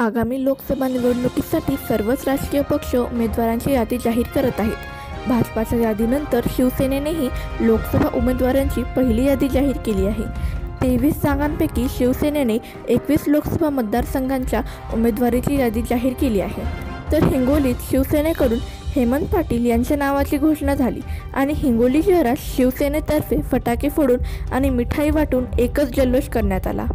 आगामी लोकसभा निवडणुकीसाठी सर्वच राजकीय पक्ष उमेदवारांची यादी जाहीर करत आहेत. भाजपाच्या यादीनंतर शिवसेनेनेही लोकसभा उमेदवारांची पहिली यादी जाहीर केली आहे. तेवीस जागांपैकी शिवसेनेने एकवीस लोकसभा मतदारसंघांच्या उमेदवारीची यादी जाहीर केली आहे. तर हिंगोलीत शिवसेनेकडून हेमंत पाटील यांच्या नावाची घोषणा झाली आणि हिंगोली शहरात शिवसेनेतर्फे फटाके फोडून आणि मिठाई वाटून एकच जल्लोष करण्यात आला.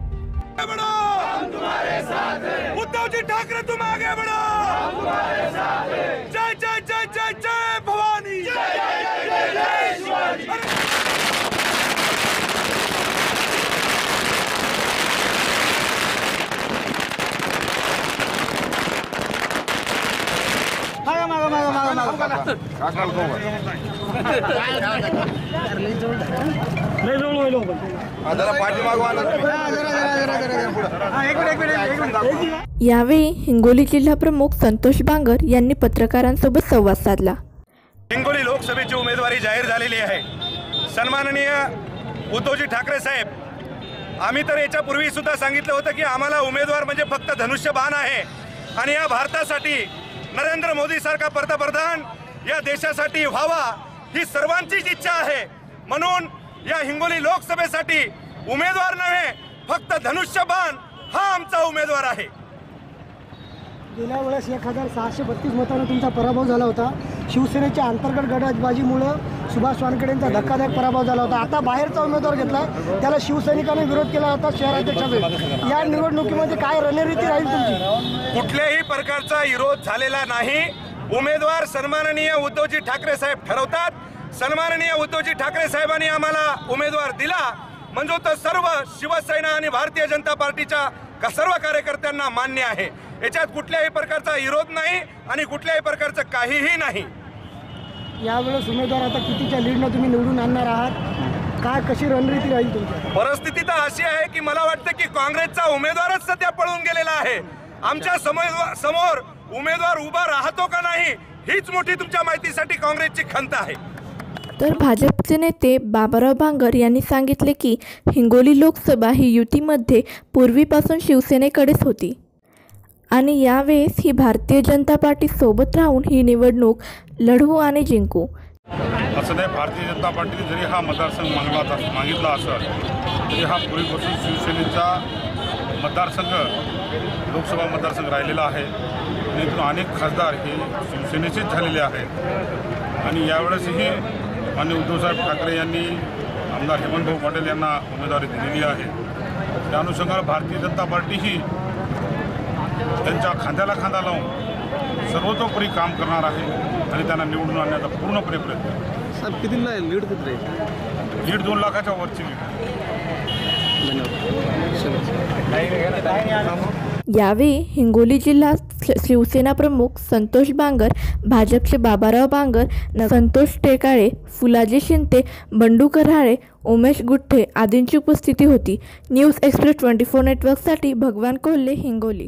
जी ठाकरे तुम आगे बढ़ो जय जय जय जय जय भवानी. जय जय जय जय जय शिवाजी. जरा पाठीमागवा ना तुम्ही. यावेळी हिंगोली जिल्हा प्रमुख संतोष बांगर यांनी पत्रकारांसोबत संवाद साधला. हिंगोली लोकसभेची उमेदवारी जाहीर झालेली आहे. सन्माननीय उद्धवजी ठाकरे साहेब आम्ही तर याच्यापूर्वी सुद्धा सांगितलं होतं की आम्हाला उमेदवार म्हणजे फक्त धनुष्यबाण आहे. आणि या भारतासाठी नरेंद्र मोदी सारखा पंतप्रधान या देशासाठी व्हावा ही सर्वांचीच इच्छा आहे. म्हणून या हिंगोली लोकसभेसाठी उमेदवार नव्हे फक्त धनुष्यबाण हा आमचा उमेदवार आहे. गेल्या वेळेस एक हजार सहाशे बत्तीस मतांना तुमचा पराभव झाला होता. शिवसेनेच्या अंतर्गत गटबाजीमुळं सुभाष वानखेडे यांचा धक्कादायक पराभव झाला होता. आता बाहेरचा उमेदवार घेतला. त्याला शिवसैनिकांनी विरोध केला होता शहराध्यक्षाचा या निवडणुकीमध्ये काय रणनीती राहील तुमची? कुठल्याही प्रकारचा विरोध झालेला नाही. उमेदवार सन्माननीय उद्धवजी ठाकरे साहेब ठरवतात. सन्माननीय उद्धवजी ठाकरे साहेबांनी आम्हाला उमेदवार दिला. म्हणजे तो सर्व शिवसेना आणि भारतीय जनता पार्टीच्या का सर्व कार्यकर्त्यांना मान्य आहे. याच्यात कुठल्याही प्रकारचा विरोध नाही आणि कुठल्याही प्रकारचं काहीही नाही. यावेळेस उमेदवार आता कितीच्या लीडनं तुम्ही निवडून आणणार आहात? काय कशी रणनीती राहील तुमची? परिस्थिती तर अशी आहे की मला वाटतं की काँग्रेसचा उमेदवारच सध्या पळून गेलेला आहे. आमच्यासमोर समोर उमेदवार उभा राहतो का नाही हीच मोठी तुमच्या माहितीसाठी काँग्रेसची खंत आहे. तर भाजपचे नेते बाबाराव भांगर यांनी सांगितले की हिंगोली लोकसभा ही युतीमध्ये पूर्वीपासून शिवसेनेकडेच होती. आणि यावेळेस ही भारतीय जनता पार्टी सोबत राहून ही निवडणूक लढवू आणि जिंकू. असं नाही भारतीय जनता पार्टीने जरी हा मतदारसंघ मागला मागितला असेल तरी हा पूर्वीपासून शिवसेनेचा मतदारसंघ लोकसभा मतदारसंघ राहिलेला आहे. आणि इथून अनेक खासदार हे शिवसेनेचेच झालेले आहेत. आणि यावेळेसही मान्य उद्धवसाहेब ठाकरे यांनी आमदार हेमंतभाऊ पाटील यांना उमेदवारी दिलेली आहे त्या अनुषंगानं भारतीय जनता पार्टी ही त्यांच्या खांद्याला खांदा लावून सर्वतोपरी काम करणार आहे आणि त्यांना निवडून आणण्याचा पूर्णपणे प्रयत्न करेल. साहेब किती लीड किती राहील दीड दोन लाखाच्या वरची लीड आहे. यावेळी हिंगोली जिल्हा शि- शिवसेना प्रमुख संतोष बांगर भाजपचे बाबाराव बांगर न संतोष टेकाळे फुलाजी शिंदे बंडू कराळे उमेश गुठ्ठे आदींची उपस्थिती होती. न्यूज एक्सप्रेस ट्वेंटी फोर नेटवर्कसाठी भगवान कोल्हे हिंगोली.